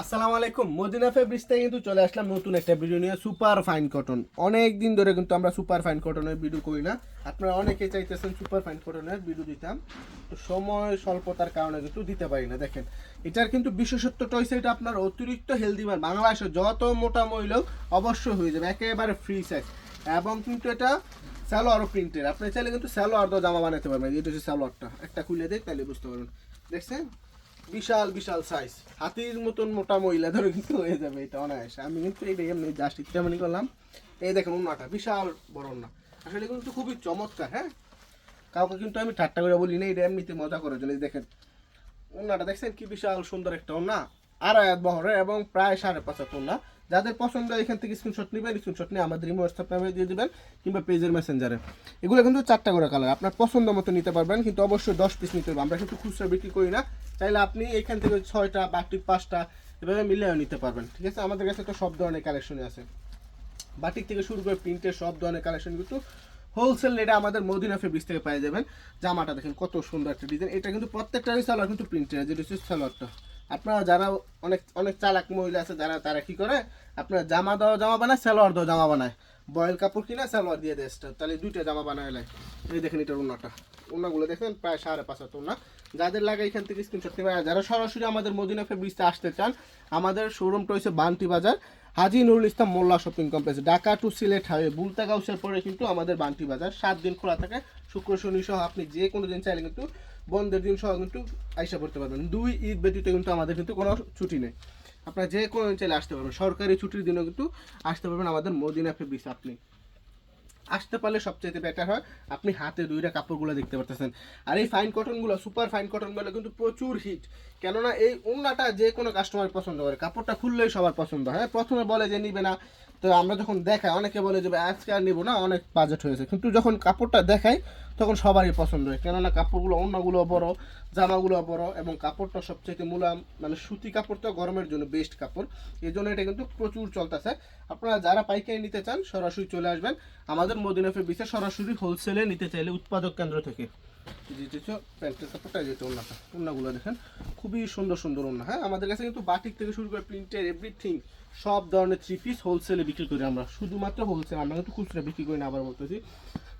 আসসালামু আলাইকুম। Medina fabrics থেকে কিন্তু চলে আসলাম নতুন একটা ভিডিও নিয়ে সুপার ফাইন কটন অনেক দিন ধরে কিন্তু আমরা সুপার ফাইন কটনের ভিডিও করি না। আপনারা অনেকে চাইতেছেন সুপার ফাইন কটনের ভিডিও দিতাম। তো সময় স্বল্পতার কারণে কিন্তু দিতে পারি না, দেখেন। এটার কিন্তু বিশেষত্বটা হয়েছে এটা আপনার অতিরিক্ত হেলদি মান বাংলাদেশে যত মোটা মহিলাও অবশ্যই হয়ে যাবে, একেবারে ফ্রি সাইজ এবং কিন্তু এটা স্যালোয়ারও প্রিন্টের আপনি চাইলে কিন্তু স্যালোয়ার তো জামা বানাতে পারবেন। এটা হচ্ছে স্যালোয়ারটা একটা খুলে দেয় তাহলে বুঝতে পারবেন। দেখছেন? বিশাল বিশাল সাইজ হাতির মতন মোটা মহিলা ধরে কিন্তু হয়ে যাবে এটা অনায়াসে। আমি কিন্তু এই এমনি জাস্ট ইচ্ছামানি করলাম। এই দেখেন ওনাটা বিশাল বড় ওনা আসলে কিন্তু খুবই চমৎকার হ্যাঁ? কাউকে কিন্তু আমি ঠাট্টা করে বলি না, এটা এমনিতে মজা করার জন্য দেখেন ওনাটা দেখছেন কি বিশাল সুন্দর একটা ওনা আড়াই বহরের বহরে এবং প্রায় সাড়ে পাঁচ উন্না। যাদের পছন্দ এখান থেকে স্ক্রিনশট নেবেন স্ক্রিনশট নিয়ে আমাদের ইমো হোয়াটসঅ্যাপ দিয়ে দিবেন কিংবা পেজের মেসেঞ্জারে এগুলো কিন্তু চারটা করে কালার আপনার পছন্দ মতো নিতে পারবেন, কিন্তু অবশ্যই দশ পিস নিতে হবে। আমরা কিন্তু খুচরা বিক্রি করি না, চাইলে আপনি এখান থেকে ছয়টা বাকি পাঁচটা এভাবে মিলিয়েও নিতে পারবেন, ঠিক আছে? আমাদের কাছে তো সব ধরনের কালেকশনই আছে। বাটিক থেকে শুরু করে প্রিন্টের সব ধরনের কালেকশন কিন্তু হোলসেল রেটে আমাদের মদিনা ফেব্রিক্স থেকে পেয়ে যাবেন। জামাটা দেখেন কত সুন্দর একটা ডিজাইন এটা কিন্তু প্রত্যেকটারই সালোয়ার কিন্তু প্রিন্টের যেটা হচ্ছে সালোয়ারটা আপনারা যারা অনেক অনেক চালাক মহিলা আছে যারা, তারা কি করে? আপনার জামা দেওয়া জামা বানায়, সালোয়ার দেওয়া জামা বানায়। বয়েল কাপড় কিনে সালোয়ার দিয়ে দেয়। তাহলে দুইটা জামা বানায় লাই এই দেখেন এটার উন্নাটা। উন্নাগুলো দেখেন, প্রায় সাড়ে পাঁচ হাত উন্না। যাদের লাগে এখান থেকে স্ক্রিনশট নেবে যারা সরাসরি আমাদের মদিনা ফেব্রিক্সে আসতে চান, আমাদের শোরুমটা হচ্ছে Banti Bazar. Haji Nurul Islam Molla shopping complex, Dhaka to Sylhet highway, Bulta গাউসের পরে কিন্তু আমাদের বান্টি বাজার। সাত দিন খোলা থাকে, শুক্র, শনি সহ আপনি যে কোনো দিন চাইলে কিন্তু বন্ধের দিন সহ কিন্তু আইসা পড়তে পারবেন। দুই ঈদ ব্যতীত কিন্তু আমাদের কিন্তু কোনো ছুটি নেই। আপনারা যে কোনো দিন চাইলে আসতে পারবেন। সরকারি ছুটির দিনও কিন্তু আসতে পারবেন আমাদের মদিনা ফেব্রিক্স আপনি। আসতে পারলে সবচেয়ে বেটার হয়। আপনি হাতে দুইটা কাপড়গুলো দেখতে পারতেছেন। আর এই ফাইন কটনগুলো সুপার ফাইন কটনগুলো কিন্তু প্রচুর হিট কেননা এই ওনাটা যে কোনো কাস্টমার পছন্দ করে। কাপড়টা খুললেই সবার পছন্দ হয়, প্রথমে বলে যে নিবে না। তো আমরা যখন দেখাই, অনেকে বলে যে আজকে আর নিবো না, অনেক বাজেট হয়েছে। কিন্তু যখন কাপড়টা দেখাই, তখন সবারই পছন্দ হয়। কেননা কাপড়গুলো, অন্যগুলো বড়, জামাগুলো বড় এবং কাপড়টা সবচেয়ে মূলাম মানে সুতি কাপড়টা গরমের জন্য বেস্ট কাপড়। এই জন্য এটা কিন্তু প্রচুর চলতেছে। আপনারা যারা পাইকারি নিতে চান, সরাসরি চলে আসবেন। আমাদের মদিনাফে বিচে সরাসরি হোলসেলে নিতে চাইলে উৎপাদক কেন্দ্র থেকে। যেটা প্যান্টের কাপড়টা যেটা ওনাটা ওনাগুলো দেখেন, খুবই সুন্দর সুন্দর ওনা হ্যাঁ আমাদের কাছে কিন্তু বাটিক থেকে শুরু করে প্রিন্টের এভরিথিং সব ধরনের থ্রি পিস হোলসেলে বিক্রি করি আমরা। শুধুমাত্র হোলসেল আমরা কিন্তু খুচরা বিক্রি করি না আবার বলতেছি।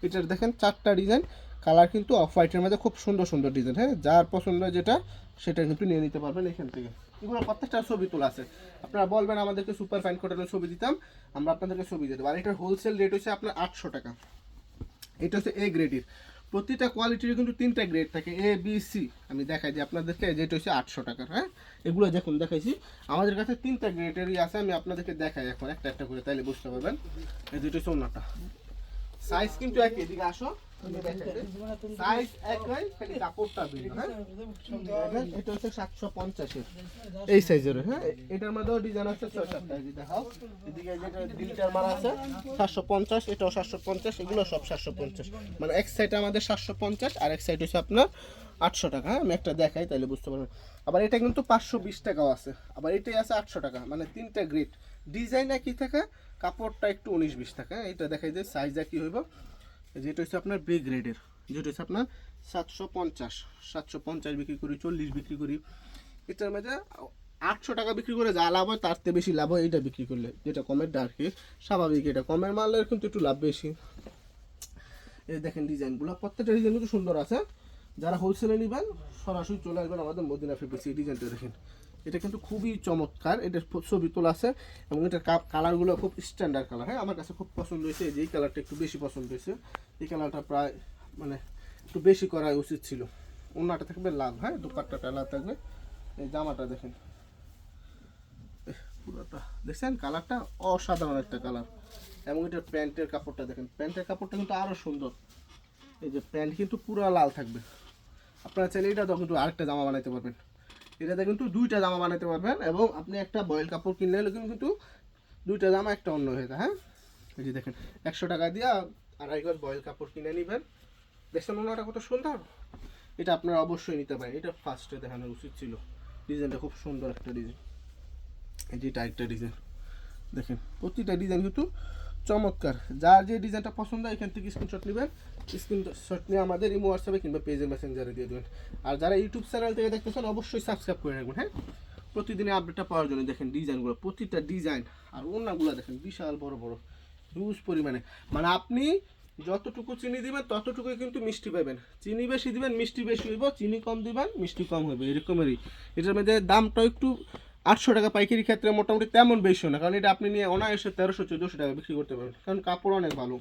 এটার দেখেন চারটা ডিজাইন কালার কিন্তু অফ হোয়াইটের মধ্যে খুব সুন্দর সুন্দর ডিজাইন হ্যাঁ যার পছন্দ যেটা, সেটা কিন্তু নিয়ে নিতে পারবেন এখান থেকে। এগুলো প্রত্যেকটা ছবি তোলা আছে। আপনারা বলবেন, আমাদেরকে সুপার ফাইন কটনের ছবি দিতাম, আমরা আপনাদেরকে ছবি দিয়ে দেবো। আর এটার হোলসেল রেট হচ্ছে আপনার আটশো টাকা। এটা হচ্ছে এ গ্রেডের প্রতিটা কোয়ালিটির কিন্তু তিনটা গ্রেড থাকে এ বি সি আমি দেখাই দিই আপনাদেরকে যেটা হচ্ছে আটশো টাকার হ্যাঁ? এগুলো দেখুন, দেখাইছি। আমাদের কাছে তিনটা গ্রেডেরই আছে, আমি আপনাদেরকে দেখাই এখন একটা একটা করে, তাইলে বুঝতে পারবেন। এই দুটো হচ্ছে অন্যটা সাইজ কিন্তু একই, এদিকে আসো। সাইজ এক খালি কাপড়টা ভিন্ন হ্যাঁ এটা হচ্ছে সাতশো পঞ্চাশের। এই সাইজের হ্যাঁ? এটার মধ্যেও ডিজাইন আছে ছয় সাতটা এই যে এদিকে যেটা আছে পঞ্চাশ এটাও সাতশো পঞ্চাশ এগুলো সব সাতশো পঞ্চাশ। মানে এক সাইডে আমাদের সাতশো পঞ্চাশ আর এক সাইড হচ্ছে আপনার আটশো টাকা হ্যাঁ? আমি একটা দেখাই তাহলে বুঝতে পারবেন। আবার এটা কিন্তু পাঁচশো বিশ টাকাও আছে। আবার এটাই আছে আটশো টাকা মানে তিনটা গ্রেড ডিজাইন একই থাকে কাপড়টা একটু উনিশ বিশ টাকা এটা দেখাই যে সাইজ একই হইব। যেটা হচ্ছে আপনার বি গ্রেডের যেটা হচ্ছে আপনার সাতশো পঞ্চাশ সাতশো পঞ্চাশ বিক্রি করি, চল্লিশ বিক্রি করি। এটার মধ্যে আটশো টাকা বিক্রি করে যা লাভ হয়, তার থেকে বেশি লাভ হয় এটা বিক্রি করলে। যেটা কমের ডার্কে স্বাভাবিক এটা। কমের মালের কিন্তু একটু লাভ বেশি। এই দেখেন ডিজাইনগুলো। প্রত্যেকটা ডিজাইন কিন্তু সুন্দর আছে। যারা হোলসেলে নেবেন, সরাসরি চলে আসবেন আমাদের মদিনা ফেব্রিক্স এই ডিজাইনটা দেখেন। এটা কিন্তু খুবই চমৎকার। এটা ছবি তোলা আছে এবং এটার কালারগুলো খুব স্ট্যান্ডার্ড কালার হ্যাঁ আমার কাছে খুব পছন্দ হয়েছে যেই কালারটা একটু বেশি পছন্দ হয়েছে। এই কালারটা প্রায় মানে একটু বেশি করা উচিত ছিল। অন্যটা থাকবে লাল হ্যাঁ দুপাট্টাটা লাল থাকবে। এই জামাটা দেখেন। পুরোটা। দেখছেন? কালারটা অসাধারণ একটা কালার এবং এটার প্যান্টের কাপড়টা দেখেন। প্যান্টের কাপড়টা কিন্তু আরও সুন্দর। এই যে প্যান্ট কিন্তু পুরো লাল থাকবে। আপনারা চাইলে এটা কিন্তু আরেকটা জামা বানাইতে পারবেন। এটাতে কিন্তু দুইটা জামা বানাতে পারবেন এবং আপনি একটা বয়েল কাপড় কিনলে কিন্তু দুইটা জামা একটা অন্য হয়ে যায় হ্যাঁ? এই যে দেখেন, একশো টাকা দিয়ে আড়াই গজ বয়েল কাপড় কিনে নেবেন। দেখছেন ওনাটা কত সুন্দর? এটা আপনারা অবশ্যই নিতে পারেন। এটা ফার্স্টে দেখানো উচিত ছিল। ডিজাইনটা খুব সুন্দর একটা ডিজাইন। এই যে এটা একটা ডিজাইন। দেখেন, প্রতিটা ডিজাইন কিন্তু চমৎকার। যার যে ডিজাইনটা পছন্দ হয়, এখান থেকে স্ক্রিনশট নেবেন। স্ক্রিনশট নিয়ে আমাদের ইমো হোয়াটসঅ্যাপে কিংবা পেজের মেসেঞ্জারে দিয়ে দেবেন। আর যারা ইউটিউব চ্যানেল থেকে দেখতেছেন, অবশ্যই সাবস্ক্রাইব করে রাখবেন হ্যাঁ? প্রতিদিনে আপডেটটা পাওয়ার জন্য দেখেন ডিজাইনগুলো প্রতিটা ডিজাইন আর ওনাগুলো দেখেন বিশাল বড় বড় হিউজ পরিমাণে। মানে আপনি যতটুকু চিনি দিবেন ততটুকুই কিন্তু মিষ্টি পাবেন। চিনি বেশি দিবেন, মিষ্টি বেশি হইব, চিনি কম দিবেন, মিষ্টি কম হবে, এরকমেরই। এটার মধ্যে দামটা একটু আটশো টাকা পাইকারি ক্ষেত্রে মোটামুটি তেমন বেশিও না, কারণ এটা আপনি নিয়ে অনায়াসে তেরোশো, চোদ্দোশো টাকা বিক্রি করতে পারবেন। কারণ কাপড় অনেক ভালো।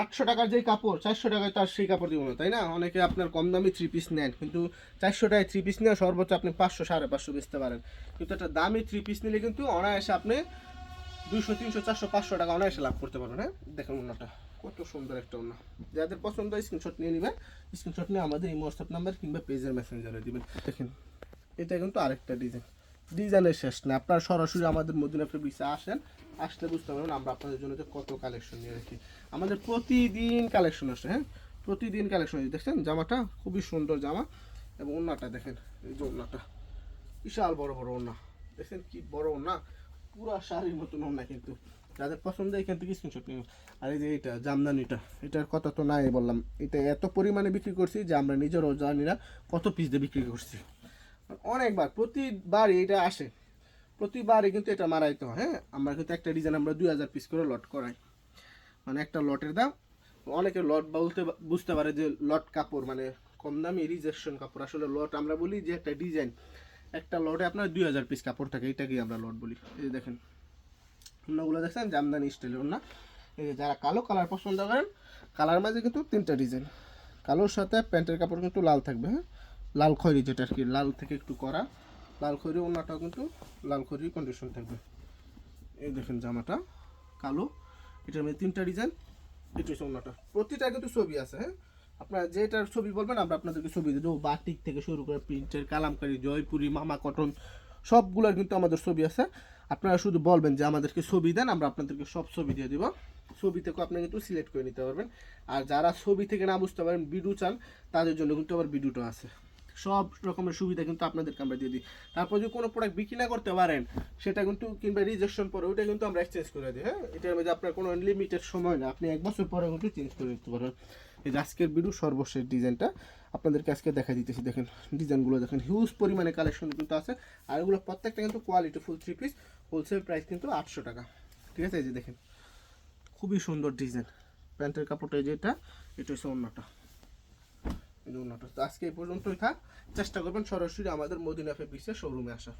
আটশো টাকার যেই কাপড়, চারশো টাকায় তো আর সেই কাপড় দিব না, তাই না? অনেকে আপনার কম দামি থ্রি পিস নেন, কিন্তু চারশো টাকায় থ্রি পিস নিয়ে সর্বোচ্চ আপনি পাঁচশো, সাড়ে পাঁচশো বেচতে পারেন। কিন্তু একটা দামি থ্রি পিস নিলে কিন্তু অনায়াসে আপনি দুশো তিনশো, চারশো, পাঁচশো টাকা অনায়াসে লাভ করতে পারবেন হ্যাঁ? দেখুন অন্যটা কত সুন্দর একটা অন্য যাদের পছন্দ স্ক্রিনশট নিয়ে নেবেন স্ক্রিনশট নিয়ে আমাদের এই হোয়াটসঅ্যাপ নাম্বার কিংবা পেজের মেসেঞ্জারে দিবেন। দেখেন এটা কিন্তু আরেকটা ডিজাইন ডিজাইনের শেষ না আপনারা সরাসরি আমাদের মদিনা ফেব্রিক্সে আসেন, আসলে বুঝতে পারবেন আমরা আপনাদের জন্য যে কত কালেকশন নিয়ে রাখি আমাদের প্রতিদিন কালেকশন আসে হ্যাঁ? প্রতিদিন কালেকশন দেখছেন, জামাটা খুবই সুন্দর জামা এবং ওন্নাটা দেখেন, এই যে ওন্নাটা বিশাল বড় বড় ওন্না দেখছেন কি বড় ওন্না পুরো শাড়ির মতন ওন্না কিন্তু। যাদের পছন্দ এখান থেকে স্ক্রিনশট নিন আর এই যে এটা, জামদানিটা, এটার কথা তো নাই বললাম। এটা এত পরিমাণে বিক্রি করছি যে আমরা নিজেরও জানি না কত পিস দিয়ে বিক্রি করছি। অনেকবার প্রতিবার এটা আসে। প্রতিবারই কিন্তু এটা মারাইতে হয় হ্যাঁ? আমরা কিন্তু একটা ডিজাইন আমরা দুই হাজার পিস করে লট করাই। মানে একটা লটের দাম। অনেকে লট বলতে বুঝতে পারে যে লট কাপড় মানে কম দামি রিজেকশন কাপড়। আসলে লট আমরা বলি যে একটা ডিজাইন একটা লটে আপনার দুই হাজার পিস কাপড় থাকে, এটাকেই আমরা লট বলি। এই দেখেন, অন্যগুলো দেখছেন? জামদানি স্টাইলের না এই যে যারা কালো কালার পছন্দ করেন কালার মাঝে কিন্তু তিনটা ডিজাইন কালোর সাথে প্যান্টের কাপড় কিন্তু লাল থাকবে হ্যাঁ? লাল খয়েরি যেটা আর কি, লাল থেকে একটু করা। লাল খয়েরি ওনাটাও কিন্তু লাল খয়েরি কন্ডিশন থাকবে। এই দেখেন জামাটা, কালো। এটার মধ্যে তিনটা ডিজাইন এটা হচ্ছে ওনাটা। প্রতিটা কিন্তু ছবি আছে হ্যাঁ? আপনারা যেটার ছবি বলবেন, আমরা আপনাদেরকে ছবি দেবো। বাটিক থেকে শুরু করে প্রিন্টের, কালামকারি, জয়পুরি, মামা কটন, সবগুলোর কিন্তু আমাদের ছবি আছে। আপনারা শুধু বলবেন যে আমাদেরকে ছবি দেন, আমরা আপনাদেরকে সব ছবি দিয়ে দিব। ছবি থেকে আপনি কিন্তু সিলেক্ট করে নিতে পারবেন। আর যারা ছবি থেকে না বুঝতে পারেন ভিডিও চান, তাদের জন্য কিন্তু আবার ভিডিওটা আছে। সব রকমের সুবিধা কিন্তু আপনাদেরকে আমরা দিয়ে দিই। তারপর যদি কোনো প্রোডাক্ট বিক্রি না করতে পারেন, সেটা কিন্তু কিংবা রিজেকশন পরে ওইটা কিন্তু আমরা এক্সচেঞ্জ করে দিই হ্যাঁ? এটার মধ্যে আপনার কোনো লিমিটেড সময় না। আপনি এক বছর পরে কিন্তু চেঞ্জ করে নিতে পারেন। এই আজকের ভিডিও সর্বশেষ ডিজাইনটা আপনাদেরকে আজকে দেখা দিতেছি, দেখেন ডিজাইনগুলো দেখেন হিউজ পরিমাণে কালেকশন কিন্তু আছে। আর এগুলো প্রত্যেকটা কিন্তু quality full three piece wholesale price কিন্তু আটশো টাকা। ঠিক আছে? এই যে দেখেন, খুবই সুন্দর ডিজাইন প্যান্টের কাপড়টা যেটা এটা হচ্ছে অন্যটা। অন্যটা। আজকে এই পর্যন্তই থাক। চেষ্টা করবেন সরাসরি আমাদের মদিনা ফেব্রিক্সের শোরুমে আসা।